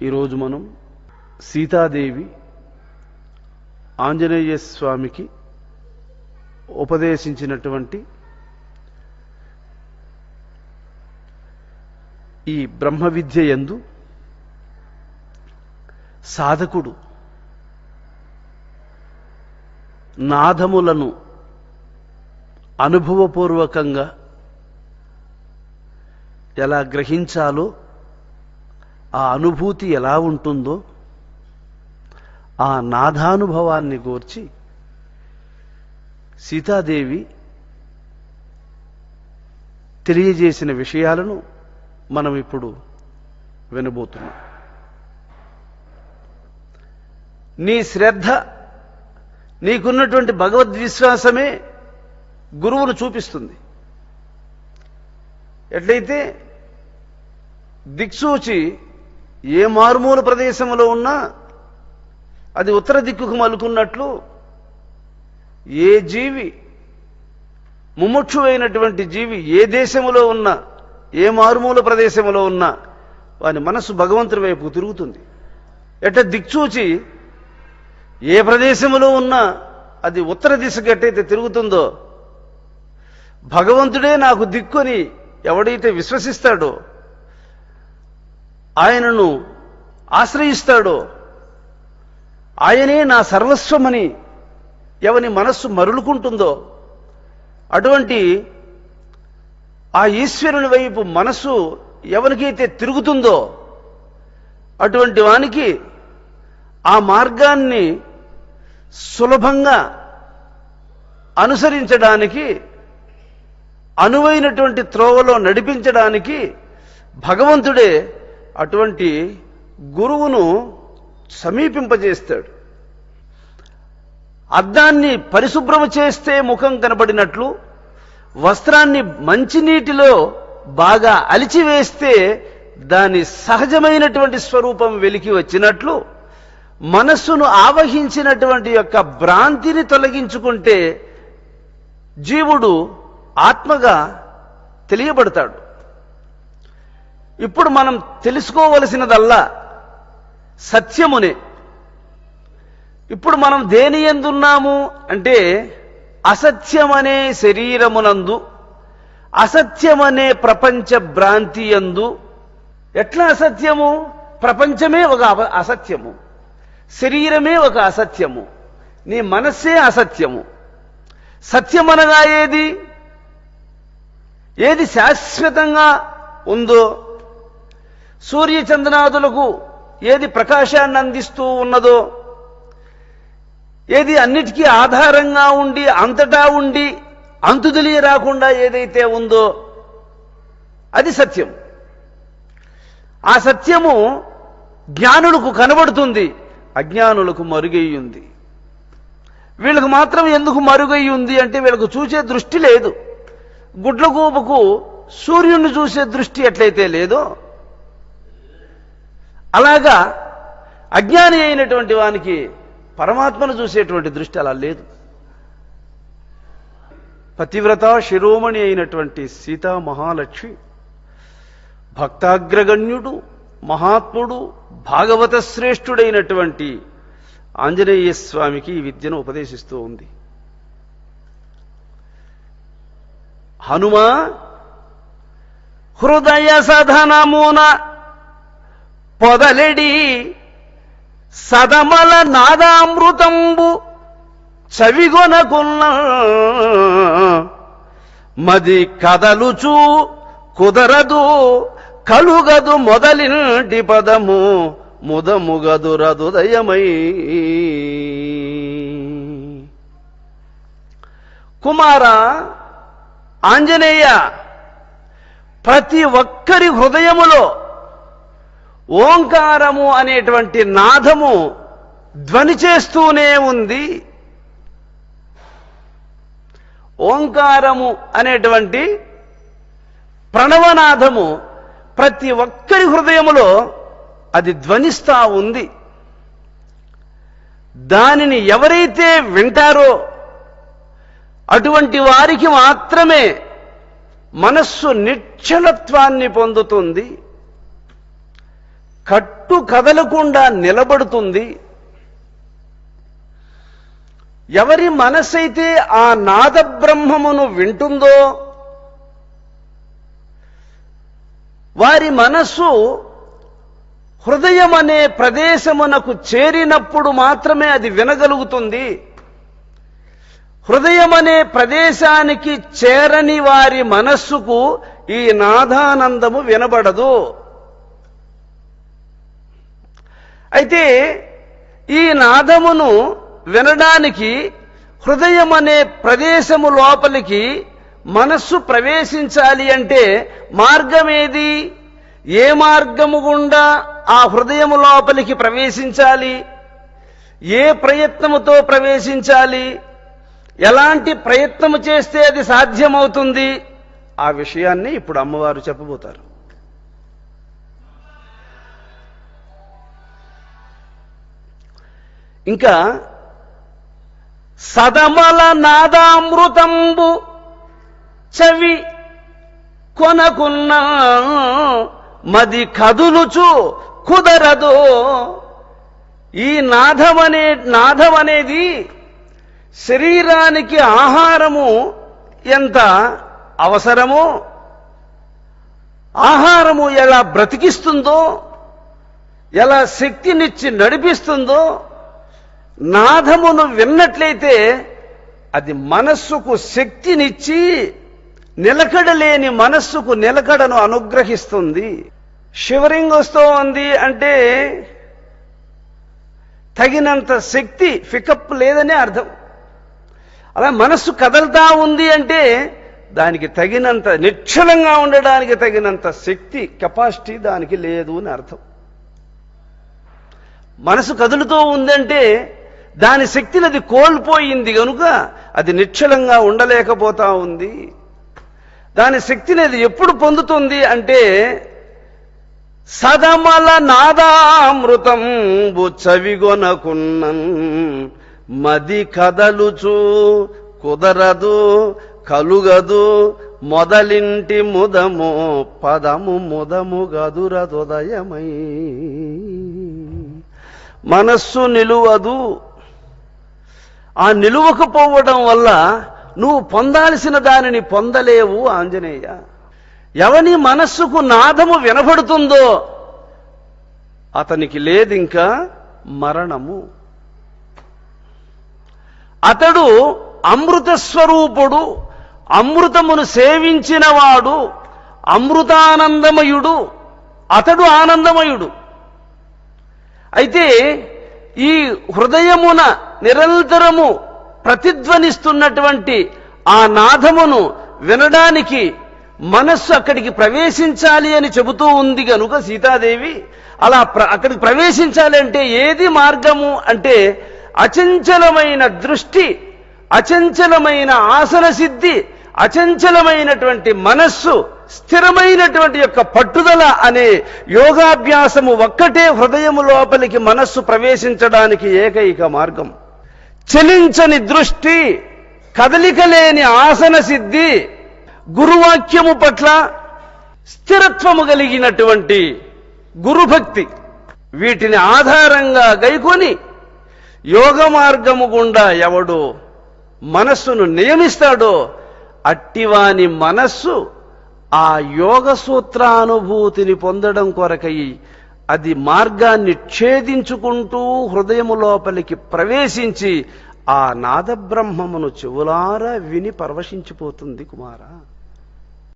ఈరోజు మనం సీతాదేవి ఆంజనేయ స్వామికి ఉపదేశించినటువంటి ఈ బ్రహ్మ విద్య యందు సాధకుడు నాదములను అనుభవపూర్వకంగా ఎలా గ్రహించాలో ఆ అనుభూతి ఎలా ఉంటుందో ఆ నాదానుభవాన్ని గోర్చి సీతాదేవి తెలియజేసిన విషయాలను మనం ఇప్పుడు వినబోతున్నాం. నీ శ్రద్ధ నీకున్నటువంటి భగవద్విశ్వాసమే గురువును చూపిస్తుంది. ఎట్లయితే దిక్సూచి ఏ మారుమూల ప్రదేశంలో ఉన్నా అది ఉత్తర దిక్కుకు మలుకున్నట్లు ఏ జీవి ముముక్షువైనటువంటి జీవి ఏ దేశంలో ఉన్నా ఏ మారుమూల ప్రదేశంలో ఉన్నా వాని మనస్సు భగవంతుడి వైపు తిరుగుతుంది. ఎట్ట దిక్చూచి ఏ ప్రదేశంలో ఉన్నా అది ఉత్తర దిశకు ఎట్టయితే తిరుగుతుందో భగవంతుడే నాకు దిక్కుని ఎవడైతే విశ్వసిస్తాడో ఆయనను ఆశ్రయిస్తాడో ఆయనే నా సర్వస్వమని ఎవని మనస్సు మరులుకుంటుందో అటువంటి ఆ ఈశ్వరుని వైపు మనస్సు ఎవరికైతే తిరుగుతుందో అటువంటి వానికి ఆ మార్గాన్ని సులభంగా అనుసరించడానికి అనువైనటువంటి త్రోవలో నడిపించడానికి భగవంతుడే అటువంటి గురువును సమీపింపజేస్తాడు. అద్దాన్ని పరిశుభ్రమ చేస్తే ముఖం కనబడినట్లు వస్త్రాన్ని మంచినీటిలో బాగా అలిచివేస్తే దాని సహజమైనటువంటి స్వరూపం వెలికి వచ్చినట్లు మనస్సును ఆవహించినటువంటి యొక్క భ్రాంతిని తొలగించుకుంటే జీవుడు ఆత్మగా తెలియబడతాడు. ఇప్పుడు మనం తెలుసుకోవలసినదల్లా సత్యమునే. ఇప్పుడు మనం దేని ఎందున్నాము అంటే అసత్యమనే శరీరమునందు అసత్యమనే ప్రపంచ భ్రాంతి యందు. ఎట్లా అసత్యము? ప్రపంచమే ఒక అప- అసత్యము. శరీరమే ఒక అసత్యము. నీ మనస్సే అసత్యము. సత్యమనగా ఏది? ఏది శాశ్వతంగా ఉందో సూర్యచంద్రనాథులకు ఏది ప్రకాశాన్ని అందిస్తూ ఉన్నదో ఏది అన్నిటికీ ఆధారంగా ఉండి అంతటా ఉండి అంతు రాకుండా ఏదైతే ఉందో అది సత్యం. ఆ సత్యము జ్ఞానులకు కనబడుతుంది అజ్ఞానులకు మరుగయ్యుంది వీళ్ళకు మాత్రం ఎందుకు మరుగై ఉంది అంటే వీళ్ళకు చూసే దృష్టి లేదు. గుడ్లగూబకు సూర్యుని చూసే దృష్టి ఎట్లయితే లేదో అలాగా అజ్ఞాని అయినటువంటి వానికి పరమాత్మను చూసేటువంటి దృష్టి అలా లేదు. పతివ్రత శిరోమణి అయినటువంటి సీతా మహాలక్ష్మి భక్తాగ్రగణ్యుడు మహాత్ముడు భాగవత శ్రేష్ఠుడైనటువంటి ఆంజనేయ స్వామికి ఈ విద్యను ఉపదేశిస్తూ ఉంది. హనుమ హృదయ సధనమున పొదలెడి సదమల నాదామృతంబు చవిగొనకున్న మది కదలుచు కుదరదు కలుగదు మొదలింటి పదము ముదముగదు రదుదయమై కుమార ఆంజనేయ ప్రతి ఒక్కరి హృదయములో ఓంకారము అనేటువంటి నాదము ధ్వని చేస్తూనే ఉంది. ఓంకారము అనేటువంటి ప్రణవనాథము ప్రతి ఒక్కరి హృదయములో అది ధ్వనిస్తా ఉంది. దానిని ఎవరైతే వింటారో అటువంటి వారికి మాత్రమే మనస్సు నిశ్చలత్వాన్ని పొందుతుంది. కట్టు కదలకుండా నిలబడుతుంది. ఎవరి మనసైతే ఆ నాద బ్రహ్మమును వింటుందో వారి మనస్సు హృదయం అనే ప్రదేశమునకు చేరినప్పుడు మాత్రమే అది వినగలుగుతుంది. హృదయం అనే ప్రదేశానికి చేరని వారి మనస్సుకు ఈ నాదానందము వినబడదు. అయితే ఈ నాదమును వినడానికి హృదయం అనే ప్రదేశము లోపలికి మనస్సు ప్రవేశించాలి అంటే మార్గమేది? ఏ మార్గము గుండా ఆ హృదయము లోపలికి ప్రవేశించాలి? ఏ ప్రయత్నముతో ప్రవేశించాలి? ఎలాంటి ప్రయత్నము చేస్తే అది సాధ్యమవుతుంది? ఆ విషయాన్ని ఇప్పుడు అమ్మవారు చెప్పబోతారు. ఇంకా సదమల నాదామృతంబు చవి కొనకున్న మది కదులుచు కుదరదు. ఈ నాదమనే నాదమనేది అనేది శరీరానికి ఆహారము ఎంత అవసరమో? ఆహారము ఎలా బ్రతికిస్తుందో ఎలా శక్తినిచ్చి నడిపిస్తుందో నాదమును విన్నట్లయితే అది మనస్సుకు శక్తినిచ్చి నిలకడలేని మనస్సుకు నిలకడను అనుగ్రహిస్తుంది. షివరింగ్ వస్తూ ఉంది అంటే తగినంత శక్తి ఫికప్ లేదనే అర్థం. అలా మనస్సు కదలతా ఉంది అంటే దానికి తగినంత నిశ్చలంగా ఉండడానికి తగినంత శక్తి కెపాసిటీ దానికి లేదు అని అర్థం. మనసు కదులుతూ ఉందంటే దాని శక్తిని అది కోల్పోయింది కనుక అది నిశ్చలంగా ఉండలేకపోతా ఉంది. దాని శక్తిని అది ఎప్పుడు పొందుతుంది అంటే సదమల నాదామృతం చవిగొనకున్నన్ మది కదలుచు కుదరదు కలుగదు మొదలింటి ముదము పదము ముదము గదురదుదయమై మనస్సు నిలువదు ఆ నిలువకపోవడం వల్ల నువ్వు పొందాల్సిన దానిని పొందలేవు ఆంజనేయ. ఎవని మనస్సుకు నాదము వినబడుతుందో అతనికి లేదింకా మరణము. అతడు అమృత స్వరూపుడు అమృతమును సేవించినవాడు అమృతానందమయుడు అతడు ఆనందమయుడు. అయితే ఈ హృదయమున నిరంతరము ప్రతిధ్వనిస్తున్నటువంటి ఆ నాదమును వినడానికి మనస్సు అక్కడికి ప్రవేశించాలి అని చెబుతూ ఉంది గనుక సీతాదేవి. అలా ప్ర- అక్కడికి ప్రవేశించాలి అంటే ఏది మార్గము అంటే అచంచలమైన దృష్టి అచంచలమైన ఆసన సిద్ధి అచంచలమైనటువంటి మనస్సు స్థిరమైనటువంటి యొక్క పట్టుదల అనే యోగాభ్యాసము ఒక్కటే హృదయము లోపలికి మనస్సు ప్రవేశించడానికి ఏకైక మార్గం. చలించని దృష్టి కదలికలేని ఆసన సిద్ధి గురువాక్యము పట్ల స్థిరత్వము కలిగినటువంటి గురుభక్తి. వీటిని ఆధారంగా గైకొని యోగ మార్గము గుండా ఎవడు మనస్సును నియమిస్తాడో అట్టివాని మనస్సు ఆ యోగ సూత్రానుభూతిని పొందడం కొరకై అది మార్గాన్ని ఛేదించుకుంటూ హృదయము లోపలికి ప్రవేశించి ఆ నాదబ్రహ్మమును చెవులారా విని పరవశించిపోతుంది కుమారా.